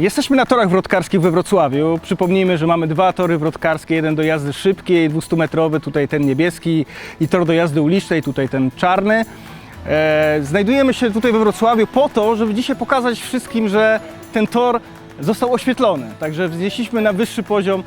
Jesteśmy na torach wrotkarskich we Wrocławiu. Przypomnijmy, że mamy dwa tory wrotkarskie, jeden do jazdy szybkiej, 200-metrowy, tutaj ten niebieski i tor do jazdy ulicznej, tutaj ten czarny. E, znajdujemy się tutaj we Wrocławiu po to, żeby dzisiaj pokazać wszystkim, że ten tor został oświetlony. Także wznieśliśmy na wyższy poziom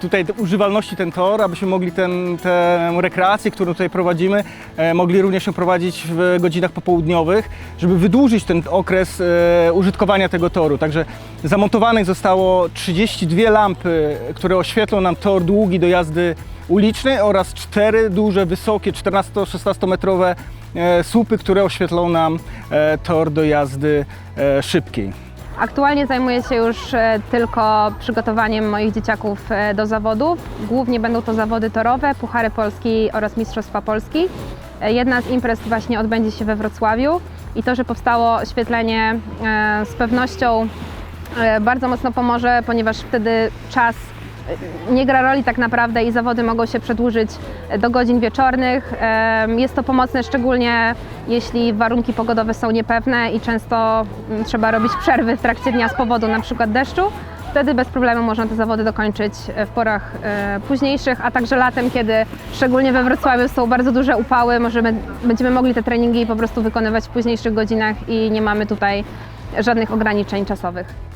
tutaj te- używalności ten tor, abyśmy mogli ten, tę rekreację, którą tutaj prowadzimy, e, mogli również ją prowadzić w godzinach popołudniowych, żeby wydłużyć ten okres e, użytkowania tego toru. Także zamontowanych zostało 32 lampy, które oświetlą nam tor długi do jazdy ulicznej oraz cztery duże, wysokie, 14-16 metrowe e, słupy, które oświetlą nam e, tor do jazdy e, szybkiej. Aktualnie zajmuję się już e, tylko przygotowaniem moich dzieciaków e, do zawodów. Głównie będą to zawody torowe, Puchary Polski oraz Mistrzostwa Polski. E, Jedna z imprez właśnie odbędzie się we Wrocławiu i to, że powstało oświetlenie z pewnością bardzo mocno pomoże, ponieważ wtedy czas nie gra roli tak naprawdę i zawody mogą się przedłużyć do godzin wieczornych. Jest to pomocne szczególnie jeśli warunki pogodowe są niepewne i często mm, trzeba robić przerwy w trakcie dnia z powodu przykład deszczu. Wtedy bez problemu można te zawody dokończyć e, w porach e, późniejszych, a także latem, kiedy szczególnie we Wrocławiu są bardzo duże upały, możemy, będziemy mogli te treningi po prostu wykonywać w późniejszych godzinach i nie mamy tutaj żadnych ograniczeń czasowych.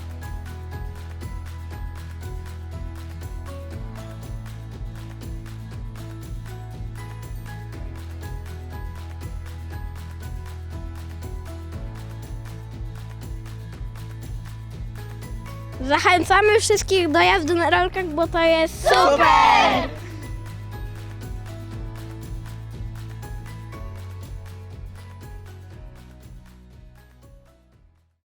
Zachęcamy wszystkich do jazdy na rolkach, bo to jest super!